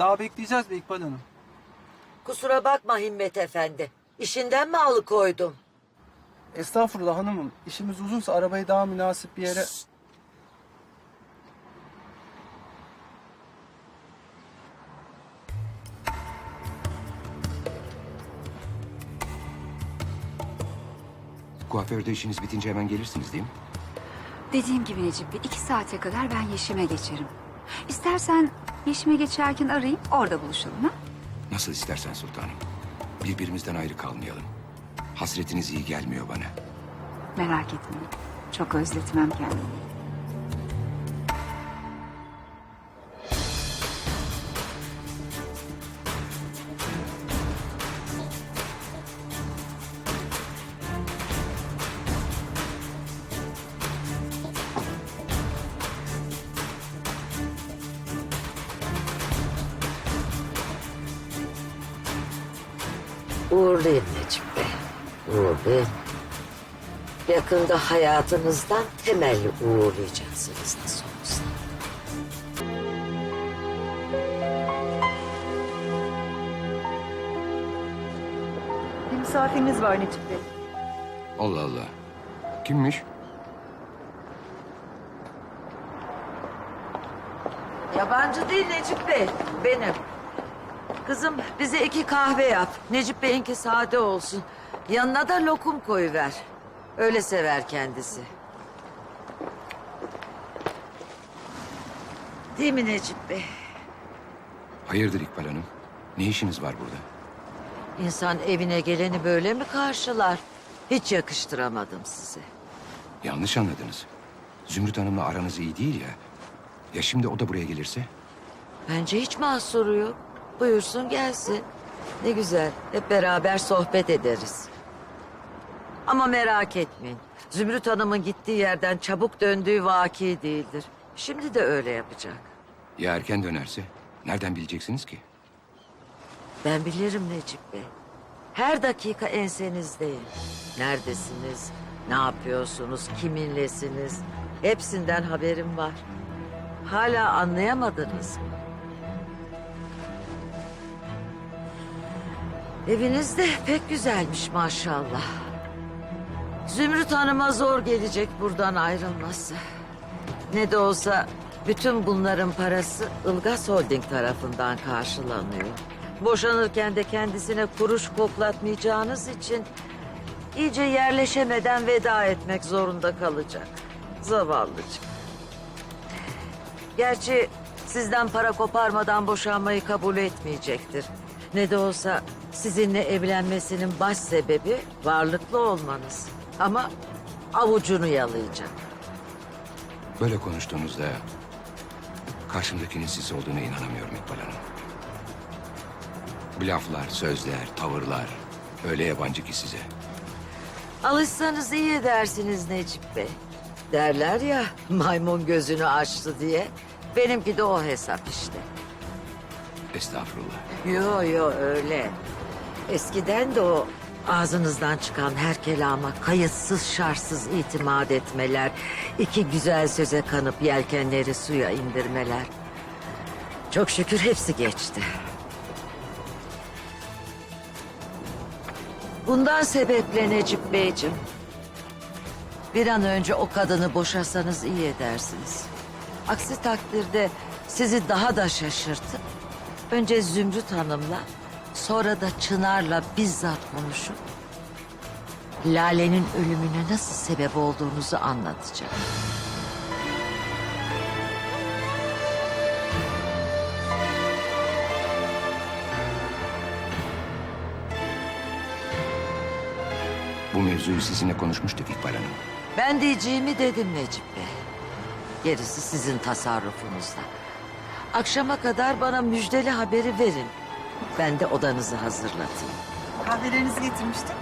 Daha bekleyeceğiz be İkbal Hanım. Kusura bakma Himmet Efendi. İşinden mi alıkoydum? Estağfurullah hanımım. İşimiz uzunsa arabayı daha münasip bir yere... Kuaförde işiniz bitince hemen gelirsiniz değil mi? Dediğim gibi Necip Bey, iki saate kadar ben Yeşim'e geçerim. İstersen Yeşim'e geçerken arayayım, orada buluşalım ha? Nasıl istersen sultanım. Birbirimizden ayrı kalmayalım. Hasretiniz iyi gelmiyor bana. Merak etmeyin. Çok özletmem kendimi. Uğurlayın Necip Bey. Uğurlayın. Yakında hayatınızdan temelli uğurlayacaksınız nasıl olsa. Bir misafiriniz var Necip Bey. Allah Allah. Kimmiş? Yabancı değil Necip Bey. Benim. Kızım bize iki kahve yap. Necip Bey'inki sade olsun. Yanına da lokum koyuver. Öyle sever kendisi. Değil mi Necip Bey? Hayırdır İkbal Hanım? Ne işiniz var burada? İnsan evine geleni böyle mi karşılar? Hiç yakıştıramadım size. Yanlış anladınız. Zümrüt Hanım'la aranız iyi değil ya. Ya şimdi o da buraya gelirse? Bence hiç mahsuru yok. Buyursun gelsin. Ne güzel. Hep beraber sohbet ederiz. Ama merak etmeyin. Zümrüt Hanım'ın gittiği yerden çabuk döndüğü vaki değildir. Şimdi de öyle yapacak. Ya erken dönerse? Nereden bileceksiniz ki? Ben bilirim Necip Bey. Her dakika ensenizdeyim. Neredesiniz? Ne yapıyorsunuz? Kiminlesiniz? Hepsinden haberim var. Hala anlayamadınız mı? Eviniz de pek güzelmiş maşallah. Zümrüt Hanım'a zor gelecek buradan ayrılması. Ne de olsa bütün bunların parası Ilgaz Holding tarafından karşılanıyor. Boşanırken de kendisine kuruş koklatmayacağınız için iyice yerleşemeden veda etmek zorunda kalacak. Zavallıcık. Gerçi sizden para koparmadan boşanmayı kabul etmeyecektir. Ne de olsa sizinle evlenmesinin baş sebebi varlıklı olmanız. Ama avucunu yalayacak. Böyle konuştuğunuzda karşımdakinin siz olduğuna inanamıyorum İkbal Hanım. Bu laflar, sözler, tavırlar öyle yabancı ki size. Alışsanız iyi edersiniz Necip Bey. Derler ya maymun gözünü açtı diye. Benimki de o hesap işte. Estağfurullah. Yo yo öyle. Eskiden de o ağzınızdan çıkan her kelama kayıtsız şartsız itimat etmeler... ...iki güzel söze kanıp yelkenleri suya indirmeler. Çok şükür hepsi geçti. Bundan sebeple Necip Beyciğim... ...bir an önce o kadını boşasanız iyi edersiniz. Aksi takdirde sizi daha da şaşırtıp... ...önce Zümrüt Hanım'la... ...sonra da Çınar'la bizzat konuşup... ...Lale'nin ölümüne nasıl sebep olduğunuzu anlatacağım. Bu mevzuyu sizinle konuşmuştuk İkbal Hanım. Ben diyeceğimi dedim Necip Bey. Gerisi sizin tasarrufunuzda. Akşama kadar bana müjdeli haberi verin. Ben de odanızı hazırlatayım. Kahvelerinizi getirmiştim.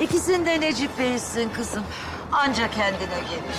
İkisini de Necip Bey içsin kızım. Anca kendine gelir.